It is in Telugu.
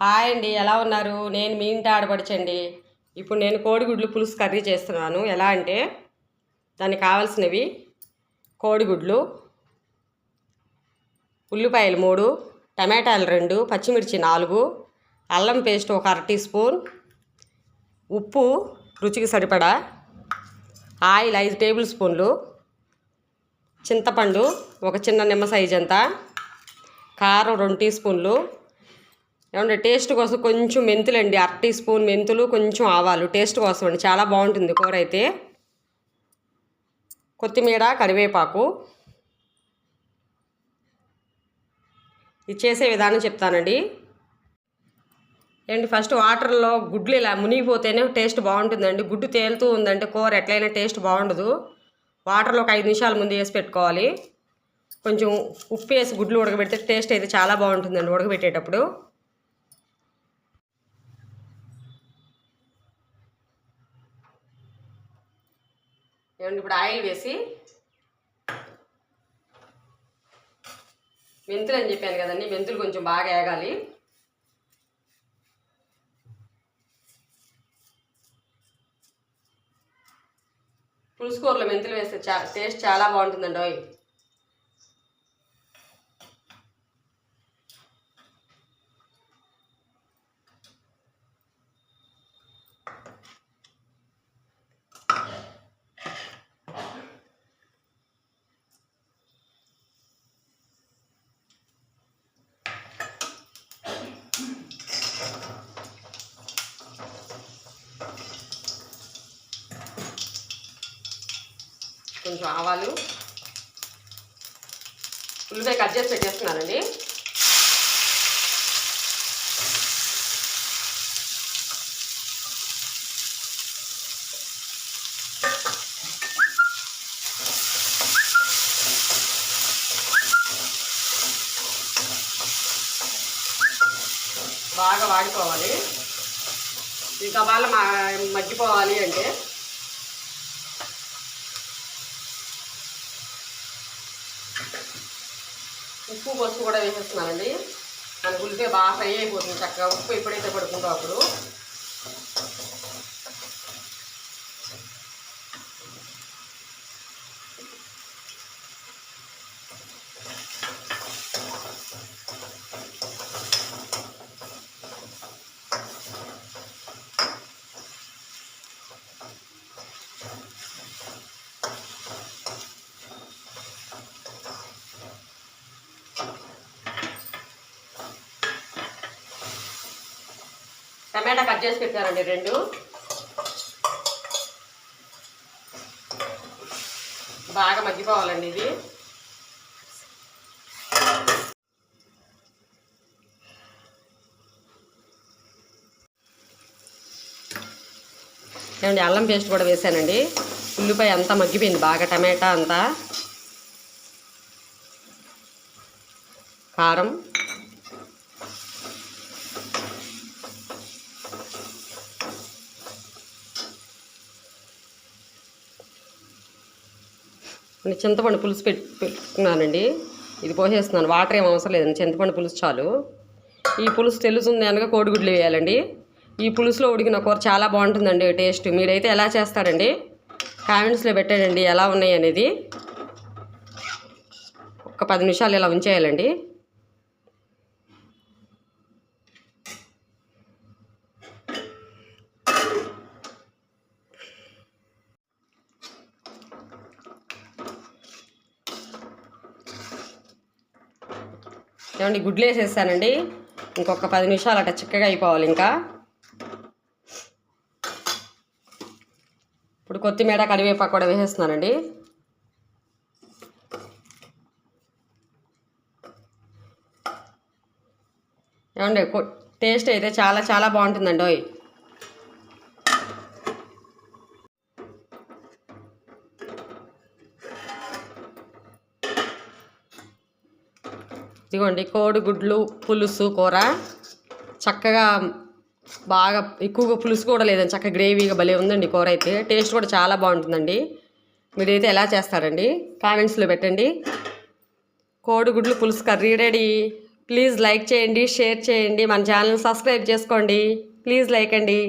హాయ్ అండి ఎలా ఉన్నారు? నేను మీ ఇంటి ఆడపడచండి. ఇప్పుడు నేను కోడిగుడ్లు పులుసు కర్రీ చేస్తున్నాను. ఎలా అంటే దానికి కావాల్సినవి కోడిగుడ్లు ఉల్లిపాయలు మూడు టమాటాలు రెండు పచ్చిమిర్చి నాలుగు అల్లం పేస్ట్ ఒక అర టీ స్పూన్ ఉప్పు రుచికి సరిపడా ఆయిల్ ఐదు టేబుల్ స్పూన్లు చింతపండు ఒక చిన్న నిమ్మ సైజ్ అంతా కారం రెండు టీ స్పూన్లు ఏమంటే టేస్ట్ కోసం కొంచెం మెంతులు అండి అర టీ స్పూన్ మెంతులు కొంచెం ఆవాలు. టేస్ట్ కోసం అండి. చాలా బాగుంటుంది కూర అయితే. కొత్తిమీర కరివేపాకు. ఇది చేసే విధానం చెప్తానండి. ఏంటి ఫస్ట్ వాటర్లో గుడ్లు ఇలా మునిగిపోతేనే టేస్ట్ బాగుంటుందండి. గుడ్డు తేలుతూ ఉందంటే కూర ఎట్లయినా టేస్ట్ బాగుండదు. వాటర్లో ఒక ఐదు నిమిషాల ముందు వేసి పెట్టుకోవాలి. కొంచెం ఉప్పు వేసి గుడ్లు ఉడకబెడితే టేస్ట్ అయితే చాలా బాగుంటుందండి ఉడకబెట్టేటప్పుడు. ఏమండి ఇప్పుడు ఆయిల్ వేసి మెంతులు అని చెప్పాను కదండి మెంతులు కొంచెం బాగా వేగాలి పులుసు కూరలో మెంతులు వేస్తే చా టేస్ట్ చాలా బాగుంటుందండి కొంచెం ఆవాలు. ఉల్లిపాయ కట్ చేసి పెట్టేస్తున్నానండి. బాగా వాడిపోవాలి. ఇంకా వాళ్ళ మా మగ్గిపోవాలి అంటే ఉప్పు పసుపు కూడా వేసేస్తున్నానండి. మనకు ఉల్లిపాయ బాగా ఫ్రై అయిపోతుంది. చక్కగా ఉప్పు ఎప్పుడైతే పడుకుంటో అప్పుడు. టమాటా కట్ చేసి పెట్టానండి రెండు. బాగా మగ్గిపోవాలండి ఇది. ఏమండి అల్లం పేస్ట్ కూడా వేసానండి. ఉల్లిపాయ అంతా మగ్గిపోయింది బాగా టమాటా అంతా. కారం. నేను చింతపండు పులుసు పెట్టి పెట్టుకున్నానండి. ఇది పోసేస్తున్నాను. వాటర్ ఏం అవసరం లేదండి. చింతపండు పులుసు చాలు. ఈ పులుసు తెలుస్తుంది అనగా కోడిగుడ్లు వేయాలండి. ఈ పులుసులో ఉడికిన కూర చాలా బాగుంటుందండి టేస్ట్. మీరైతే ఎలా చేస్తారండి? కామెంట్స్లో పెట్టాడండి ఎలా ఉన్నాయి అనేది. ఒక పది నిమిషాలు ఇలా ఉంచేయాలండి. ఏమండి గుడ్లు వేసేసానండి ఇంకొక పది నిమిషాలు అట్లా చిక్కగా అయిపోవాలి ఇంకా. ఇప్పుడు కొత్తిమీర కరివేపాకు కూడా వేసేస్తున్నానండి. ఏమండి టేస్ట్ అయితే చాలా చాలా బాగుంటుందండి ఇదిగోండి కోడిగుడ్లు పులుసు కూర. చక్కగా బాగా ఎక్కువగా పులుసు కూడా లేదండి. చక్కగా గ్రేవీగా భలే ఉందండి కూర అయితే. టేస్ట్ కూడా చాలా బాగుంటుందండి. మీరైతే ఎలా చేస్తారండి? కామెంట్స్లో పెట్టండి. కోడిగుడ్లు పులుసు కర్రీ రెడీ. ప్లీజ్ లైక్ చేయండి షేర్ చేయండి. మన ఛానల్ సబ్స్క్రైబ్ చేసుకోండి. ప్లీజ్ లైక్ అండి.